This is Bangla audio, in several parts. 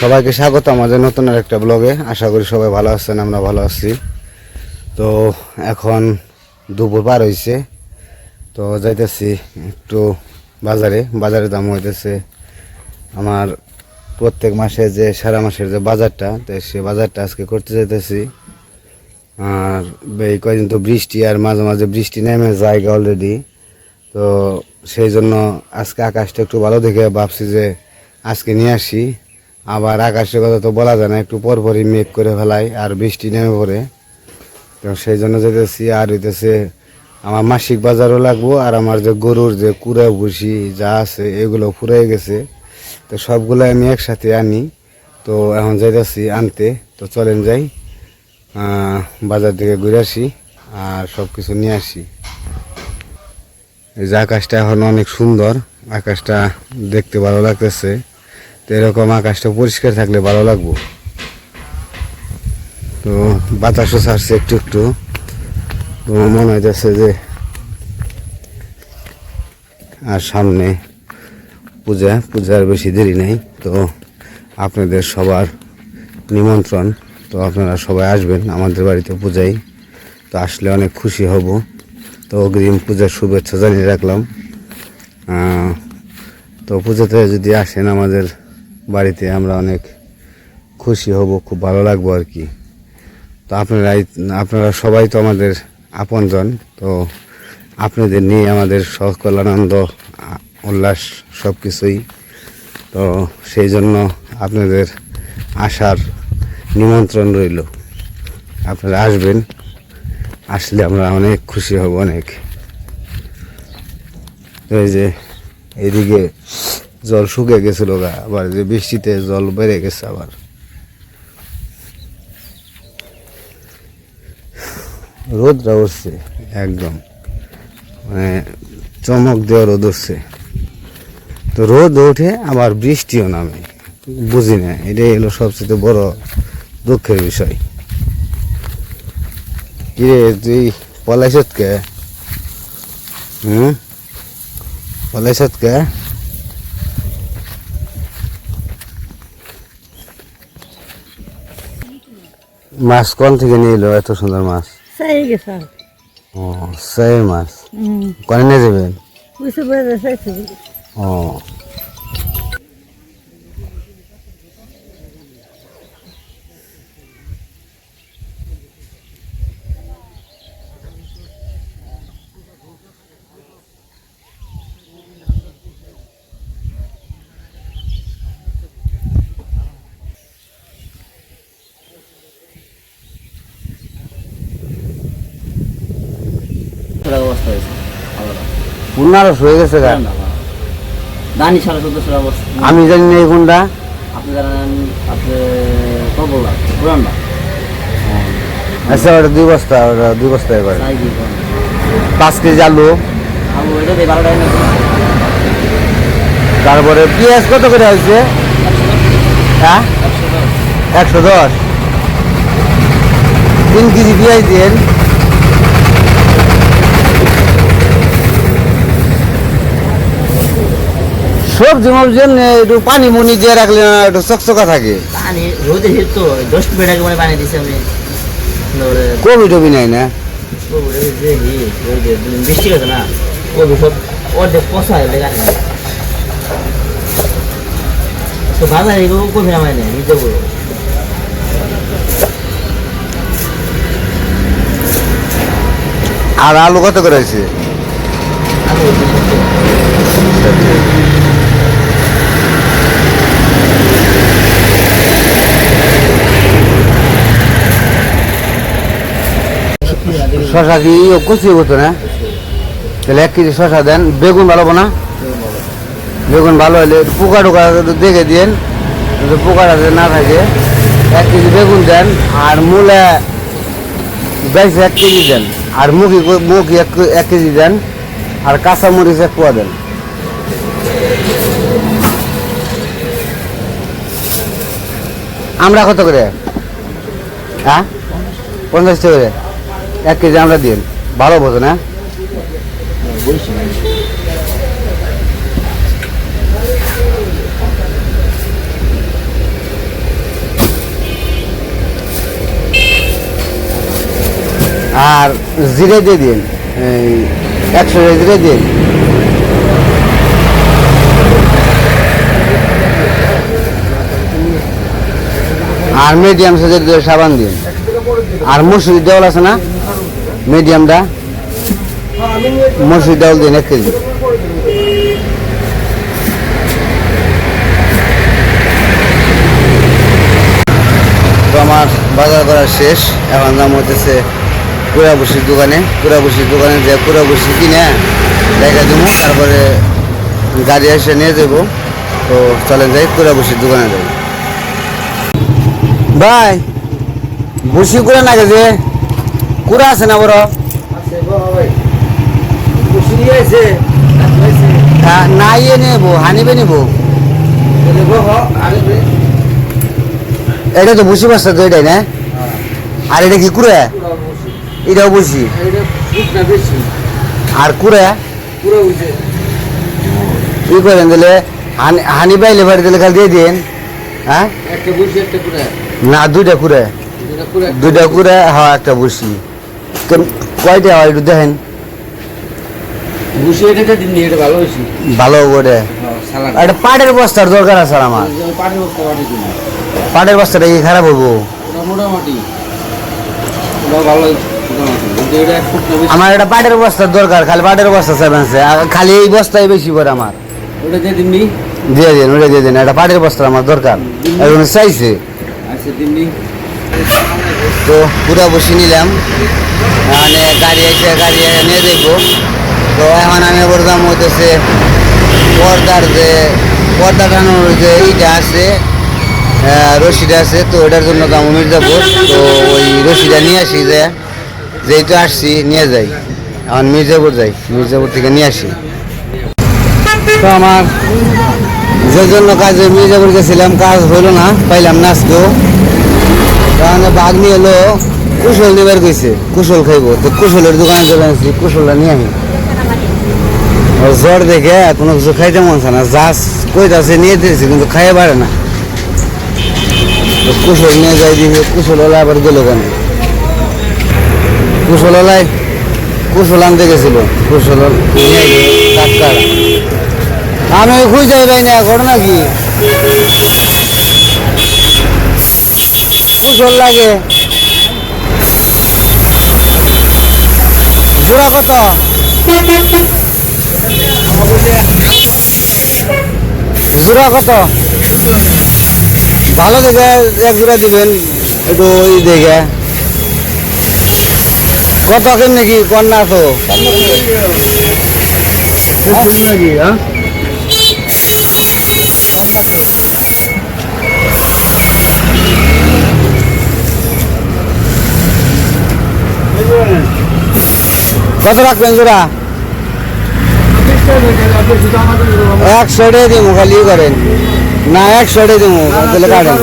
সবাইকে স্বাগত আমাদের নতুন আর একটা ব্লগে। আশা করি সবাই ভালো আছেন, আমরা ভালো আছি। তো এখন দুপুর পার হয়েছে তো যাইতেছি একটু বাজারে। বাজারে দাম হইতেছে আমার প্রত্যেক মাসে যে, সারা মাসের যে বাজারটা, তো সে বাজারটা আজকে করতে যাইতেছি। আর এই কয়দিন তো বৃষ্টি আর মাঝে মাঝে বৃষ্টি নেমে জায়গা অলরেডি তো সেই জন্য আজকে আকাশটা একটু ভালো দেখে ভাবছি যে আজকে নিয়ে আসি। আবার আকাশের কথা তো বলা যায় না, একটু পরপরই মেঘ করে ফেলাই আর বৃষ্টি নেমে পড়ে। তো সেই জন্য যেতেছি আর হইতেছে আমার মাসিক বাজারও লাগবো আর আমার যে গরুর যে কুড়া ভুসি যা আছে এগুলো ফুরাই গেছে। তো সবগুলো আমি একসাথে আনি। তো এখন যাইতেছি আনতে। তো চলেন যাই বাজার থেকে ঘুরে আসি আর সব কিছু নিয়ে আসি। এই যে আকাশটা এখন অনেক সুন্দর, আকাশটা দেখতে ভালো লাগতেছে। তো এরকম আকাশটা পরিষ্কার থাকলে ভালো লাগবো। তো বাতাসও ছাড়ছে একটু একটু। তো মনে হইতেছে যে আর সামনে পূজা, পূজার বেশি দেরি নেই। তো আপনাদের সবার নিমন্ত্রণ। তো আপনারা সবাই আসবেন আমাদের বাড়িতে পূজায়। তো আসলে অনেক খুশি হব। তো অগ্রিম পূজার শুভেচ্ছা জানিয়ে রাখলাম। তো পূজাতে যদি আসেন আমাদের বাড়িতে আমরা অনেক খুশি হব, খুব ভালো লাগবো আর কি। তো আপনারাই আপনারা সবাই তো আমাদের আপনজন, তো আপনাদের নিয়ে আমাদের সকল আনন্দ উল্লাস সব কিছুই তো সেই জন্য আপনাদের আসার নিমন্ত্রণ রইল। আপনারা আসবেন, আসলে আমরা অনেক খুশি হব, অনেক। এই যে এইদিকে জল শুকে গেছিল গা, আবার যে বৃষ্টিতে জল বেড়ে গেছে আবার। রোদটা উঠছে, একদম। মানে চমক দেওয়া রোদ উঠছে। তো রোদ ওঠে আবার বৃষ্টিও নামে, বুঝি না, এটাই হলো সবচেয়ে বড় দুঃখের বিষয়। কিরে, তুই পলাইছত কে? হুম? কে? মাছ কোন থেকে নিয়ে এলো এত সুন্দর মাছ সেই গেছে। ও সেই মাছ কনে নিয়ে যাবেন? ও। পুনারস হয়ে গেছে গা। দানি সাড়ে চোদ্দশো অবস্থা। আমি জানি না এই কোনটা আপনি জানেন আপনি কবলা পুরানটা আচ্ছা ওটা দুই বস্তা ওটা দুই বস্তা তাই পাঁচ কেজি আলু। তারপরে পেঁয়াজ কত করে হয়েছে? হ্যাঁ? একশো দশ। তিন কেজি পেঁয়াজ দিন সবজি মবজি একটু পানি মুনি দিয়ে রাখলে না একটু চকচকা থাকে। পানি রোদে হিট তো দশ মিনিট আগে মানে পানি দিছি আমি। কবি টবি নাই না? বৃষ্টি না। ওই সব অর্ধেক পচা হয়ে গেছে তো বাজারে এগুলো কোথায় নামায় নেই নিজে বলো আর আলু কত করে হয়েছে? আলু শশা কি কুচি হতো না? তাহলে এক কেজি শশা দেন। বেগুন ভালো না? বেগুন ভালো হলে পোকা টোকা দেখে দিন যদি পোকা যাতে না থাকে, এক কেজি বেগুন দেন আর মূলে বেশ এক কেজি দেন। আর মুখি মুখি এক এক কেজি দেন। আর কাঁচা মরিচ এক পোয়া দেন। আমরা কত করে? হ্যাঁ? পঞ্চাশ টাকা করে? এক কেজি আমরা দিন। ভালো বোঝেন হ্যাঁ? আর জিরে দিয়ে দিন। একশো জিরে দিন। আর মিডিয়াম সাইজের সাবান দিন। আর মুসুরি দেওয়াল আছে না? মিডিয়ামটা মসুরি ডাউল দিন এক কেজি আমার বাজার করা শেষ। এখন দাম হতেছে কুড়াবুসির দোকানে। কুড়াবুসির দোকানে যে কুড়াবুসি কিনে দেখা দেবো তারপরে গাড়ি এসে নিয়ে যাব। তো চলে যাই কুড়াবুসির দোকানে যাই। ভাই বুসি করে না গেছে? কুড়া আছে না বড়? হ্যাঁ, না ইয়ে নেব হানিবে নেব। এটা তো বুসি বাসটা তো এটাই না? আর এটা কি কুড়া? এটাও বুসি। আর কুড়া? কি করেন দিলে হানি পাইলে বাড়ি দিলে কাল দিয়ে দিন হ্যাঁ? না দুইটা কুড়া। দুইটা কুড়া হ্যাঁ একটা বুসি। কেম- কয়টা হয় একটু দেখেন। ভালো করে একটা পাটের বস্তার দরকার আছে আমার। পাটের বস্তাটা কি খারাপ হব? মোটামুটি। ভালো আমার একটা পাটের বস্তার দরকার খালি পাটের বস্তা সেভেন খালি এই বস্তাই বেশি করে আমার। ওটা দিয়ে দিন ওটা দিয়ে দিন। একটা পাটের বস্তা আমার দরকার। এখন চাইছে? আচ্ছা তো পুরা বসে নিলাম। মানে গাড়ি এসে গাড়ি নিয়ে দেখব। তো এখন আমি বলতাম হইতেছে পর্দার যে পর্দা টানোর যে এইটা আছে রশিটা আছে, তো ওটার জন্য তো আমি মির্জাপুর। তো ওই রশিটা নিয়ে আসি যে, যেহেতু আসছি, নিয়ে যাই। এখন মির্জাপুর যাই, মির্জাপুর থেকে নিয়ে আসি। তো আমার যে জন্য কাজে মির্জাপুর গেছিলাম, কাজ হইল না, পাইলাম না আজকেও। বাঘ নিয়ে এলো, কুশল নিবার গেছে কুশল খাইবো। তো কুশলের দোকানে চলে আসছি কুশলটা নিয়ে আমি জ্বর দেখে কোনো কিছু খাইতে মন চায় না, যাস কইতাছে, নিয়ে দিয়েছে কিন্তু খাইয়ে পারে না। তো কুশল নিয়ে যাই দিবে কুশল ওলা আবার গেল কেন? কুশল ওলাই কুশল আনতে গেছিল। কুশল আমি খুঁজে পাই না, ঘটনা কি? কুশল লাগে। জোড়া কত? জোড়া কত? ভালো দেখে এক জোড়া দিবেন একটু ওই দেখে। কত কেমনি কি কন্যা তো? নাকি হ্যাঁ? কত রাখবেন জোড়া? একশো টাকা দিব, খালি করেন। না একশো টাকা দিব তাহলে কাটেন।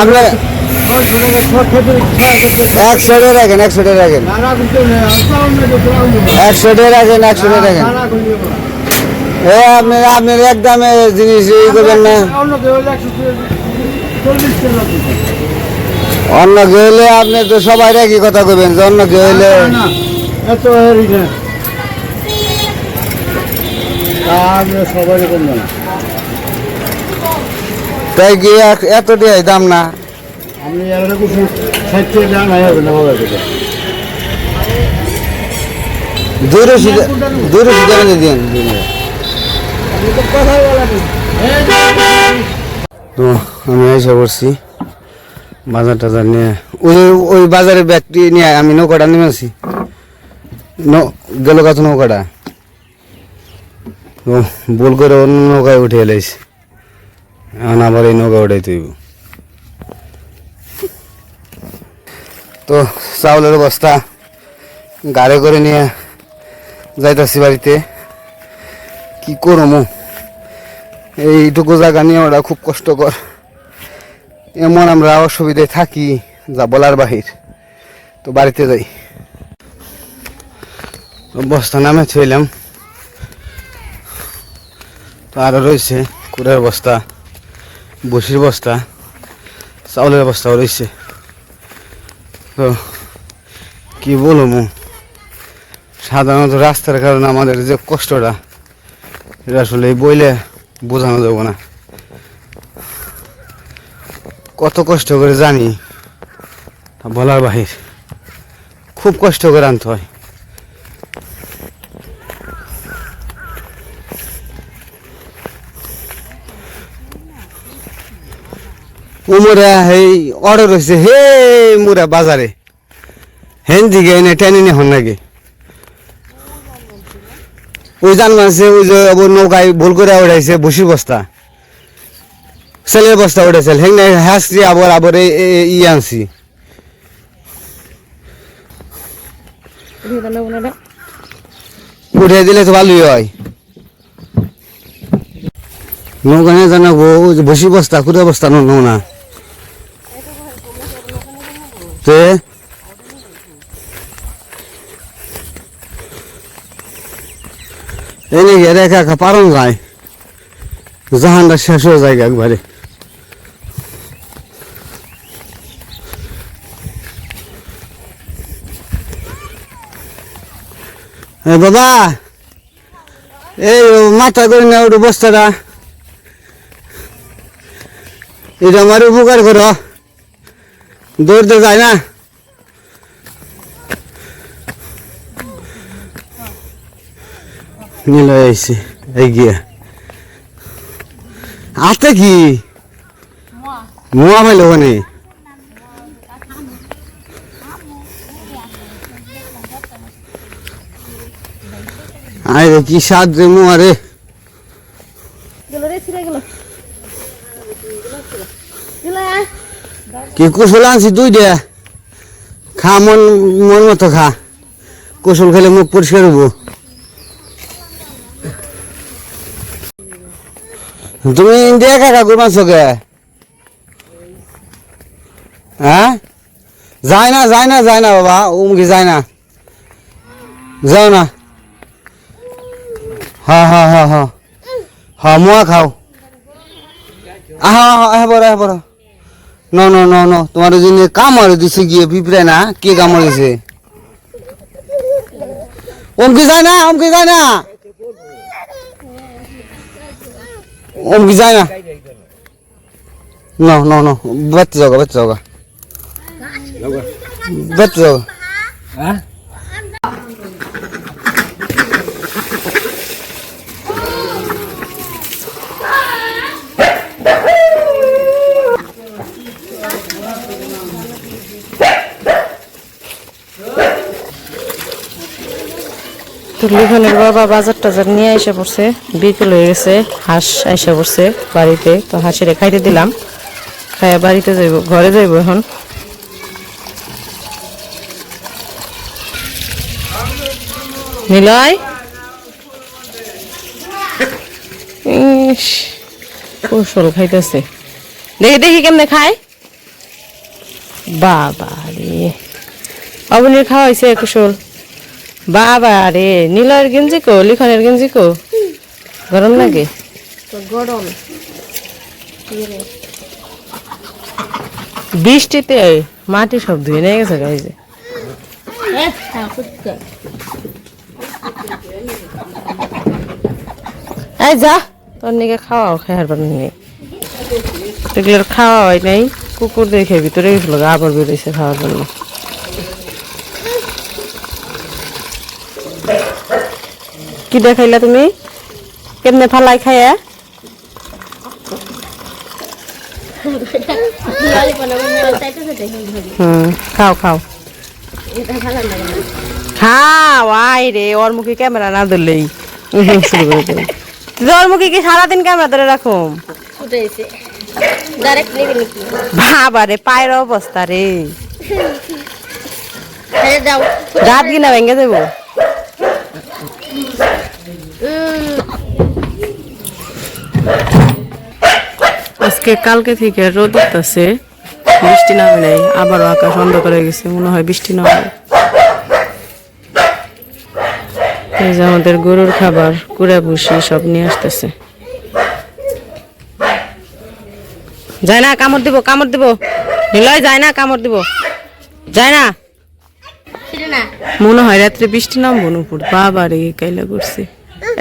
আপনি একশো টাকা রাখেন একশো টাকা রাখেন। একশো টাকা রাখেন একশো টাকা রাখেন। এ আপনি আপনি একদমে জিনিস ই করবেন না। অন্য হলে আপনি তো সবাই একই কথা কইবেন যে অন্য না। তাই কি এত টাকাই দাম না? আমি দূরে দূরে দিন তো আমি এসে পড়ছি। বাজার টাজার নিয়ে। ওই ওই বাজারে ব্যাগটি নিয়ে আমি নৌকাটা নেমেছি। ন- গেল কত নৌকাটা। বল করে অন্য নৌকায় উঠে এলাইছি এখন আবার এই নৌকা উঠাই তুইব তো, চাউলের বস্তা গাড়ি করে নিয়ে যাইতাছি বাড়িতে। কি করব এইটুকু জায়গা নিয়ে ওরা খুব কষ্টকর এমন আমরা অসুবিধায় থাকি যা বলার বাহির। তো বাড়িতে যাই। বস্তা নামে থইলাম তো আরও রয়েছে কুড়ের বস্তা বসির বস্তা, চাউলের বস্তাও রয়েছে। তো কি বলব? সাধারণত রাস্তার কারণে আমাদের যে কষ্টটা, এটা আসলে বইলে বোঝানো যাব না। কত কষ্ট করে জানি। বলার বাহির। খুব কষ্ট করে আনতে হয়। উমরা এই অর্ডার হয়েছে হে মুরা বাজারে। হেন দিকে এনে টেনে নিয়ে হন নাকি ওই জান মানছে ওই যে নৌকায় ভুল করে উঠাইছে বসির বস্তা। ছেলের বস্তা উঠেছিল হেন হাসছি আবার আবার ই আনছি। উঠে দিলে তো ভালোই হয়। নৌকা নিয়ে জানাব বসি বস্তা কুড়ে বস্তা নো না তে? এনে গিয়ে একা একা পারন যায়। জাহানটা শেষ হয়ে যায় একবারে। বাবা এই মাথা করে না ওটা বস্তাটা। এটা আমার উপকার করো। দৌড়তে যায় না? নিল এসে এই গিয়া। হাতে কি? মোয়া। পাইল ওখানে। আরে কি স্বাদ রে মোয়া রে। কি কুশল আনছি দুই দে। খা মন মন মতো খা। কুশল খেলে মুখ পরিষ্কার হব। তুমি ইন্ডিয়া কাকা করবার চোখে হ্যাঁ? যায় না যায় না যায় না বাবা উমকি যায় না। যাও না। হ্যাঁ হ্যাঁ হ্যাঁ হ্যাঁ হ্যাঁ মোয়া খাও আহা আহা বড় আহা বড় ন ন ন ন তোমার ওই জন্য কামড় দিছে গিয়ে পিঁপড়ে না কে কামড় দিছে অমকি যায় না অমকি যায় না অমকি যায় না ন ন ন বেতে যাও বেতে যাও বেতে যাও তো লিখনের বাবা বাজার টাজার নিয়ে এসে পড়ছে, বিকেল হয়ে গেছে, হাঁস এসে পড়ছে বাড়িতে, তো হাঁসের খাইতে দিলাম, খাইয়া বাড়িতে যাইব, ঘরে যাইব এখন। নিলয়? কৌশল খাইতেছে। দেখি দেখি কেমনে খায়। বাবা রে অবনীর খাওয়া হয়েছে কুশল। বাবা রে নীলার গেঞ্জি কো লিখনের গেঞ্জি কো? গরম লাগে? গরম। বৃষ্টিতে মাটি সব ধুয়ে নিয়ে গেছে গাইছে এই যা তোর নিকে খাওয়াও খাইয়ার পার নেই এগুলোর খাওয়া হয় নাই কুকুর দেখে ভিতরে গেছিল আবার বেরোইছে খাওয়ার জন্য। কি দেখাইলা তুমি? কেমনে ফালাই হুম খাও খাও। খাও আই রে ওর মুখে ক্যামেরা না ধরলেই। শুরু করে দেবে ওর মুখে কি সারাদিন ক্যামেরা ধরে রাখো বাবা রে পায়ের অবস্থা রে। রাত কিনা ভেঙে দেবো আজকে কালকে থেকে রোদ উঠতেছে বৃষ্টি নামে নাই আবারও আকাশ অন্ধকার হয়ে গেছে মনে হয় বৃষ্টি নামে এই যে আমাদের গরুর খাবার কুড়া ভুসি সব নিয়ে আসতেছে। যায় না কামড় দিব কামড় দিব। নিলয় যায় না কামড় দিব। যায় না। মনে হয় রাত্রে বৃষ্টি নামবো নুপুর বাবা রে কাইলা করছে। রোদ